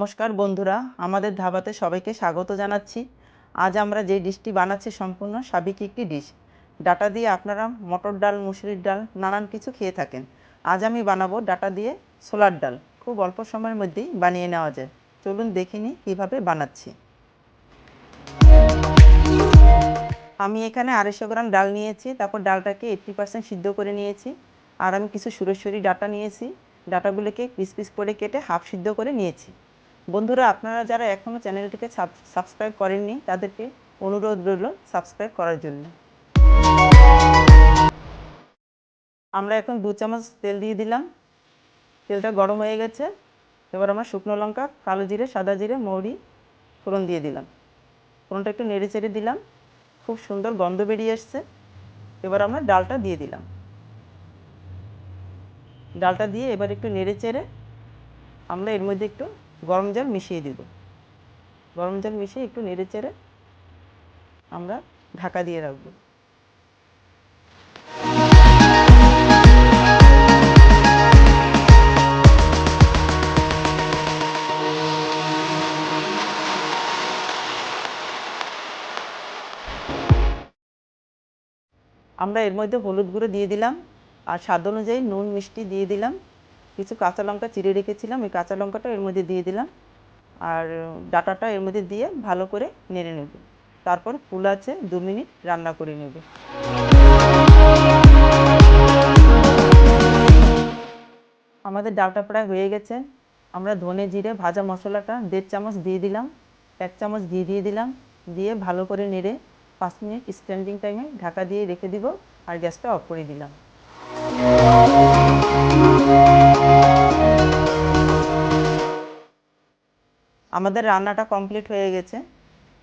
নমস্কার বন্ধুরা, আমাদের ধাবাতে সবাইকে স্বাগত জানাচ্ছি। আজ আমরা যে ডিশটি বানাচ্ছি সম্পূর্ণ সাবিক একটি ডিশ। ডাটা দিয়ে আপনারা মটর ডাল, মুসুরির ডাল, নানান কিছু খেয়ে থাকেন। আজ আমি বানাবো ডাটা দিয়ে ছোলার ডাল। খুব অল্প সময়ের মধ্যেই বানিয়ে নেওয়া যায়। চলুন দেখিনি কীভাবে বানাচ্ছি। আমি এখানে আড়াইশো গ্রাম ডাল নিয়েছি, তারপর ডালটাকে এইট্টি পার্সেন্ট সিদ্ধ করে নিয়েছি। আর আমি কিছু সুরেশ্বরী ডাটা নিয়েছি। ডাটাগুলোকে পিস পিস করে কেটে হাফ সিদ্ধ করে নিয়েছি। বন্ধুরা, আপনারা যারা এখনও চ্যানেলটিকে সাবস্ক্রাইব করেননি, তাদেরকে অনুরোধ রইল সাবস্ক্রাইব করার জন্য। আমরা এখন দু চামচ তেল দিয়ে দিলাম। তেলটা গরম হয়ে গেছে। এবার আমরা শুকনো লঙ্কা, কালো জিরে, সাদা জিরে, মৌরি, ফোড়ন দিয়ে দিলাম। ফোড়নটা একটু নেড়ে চেড়ে দিলাম। খুব সুন্দর গন্ধ বেরিয়ে এসছে এবার আমরা ডালটা দিয়ে দিলাম। ডালটা দিয়ে এবার একটু নেড়ে চেড়ে আমরা এর মধ্যে একটু গরম জল মিশিয়ে দেব। গরম জল মিশিয়ে একটু নেড়ে চেড়ে আমরা ঢাকা দিয়ে রাখব। আমরা এর মধ্যে হলুদ গুঁড়ো দিয়ে দিলাম আর স্বাদ অনুযায়ী নুন মিষ্টি দিয়ে দিলাম। কিছু কাঁচা লঙ্কা চিড়ে রেখেছিলাম, ওই কাঁচা লঙ্কাটা এর মধ্যে দিয়ে দিলাম। আর ডাটাটা এর মধ্যে দিয়ে ভালো করে নেড়ে নেব। তারপর ফুল আছে, দু মিনিট রান্না করে নেব। আমাদের ডালটা প্রায় হয়ে গেছে। আমরা ধনে জিরে, ভাজা মশলাটা দেড় চামচ দিয়ে দিলাম। এক চামচ ঘি দিয়ে দিলাম। দিয়ে ভালো করে নেড়ে পাঁচ মিনিট স্ট্যান্ডিং টাইমে ঢাকা দিয়ে রেখে দিব। আর গ্যাসটা অফ করে দিলাম। আমাদের রান্নাটা কমপ্লিট হয়ে গেছে।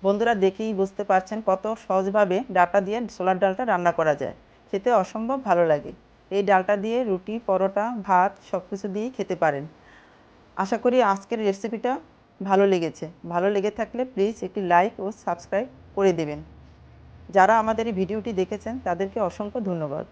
বন্ধুরা দেখেই বুঝতে পারছেন কত সহজভাবে ডাটা দিয়ে ছোলার ডালটা রান্না করা যায়। খেতে অসম্ভব ভালো লাগে। এই ডালটা দিয়ে রুটি, পরোটা, ভাত সব কিছু দিয়েই খেতে পারেন। আশা করি আজকের রেসিপিটা ভালো লেগেছে। ভালো লেগে থাকলে প্লিজ একটি লাইক ও সাবস্ক্রাইব করে দেবেন। যারা আমাদের এই ভিডিওটি দেখেছেন তাদেরকে অসংখ্য ধন্যবাদ।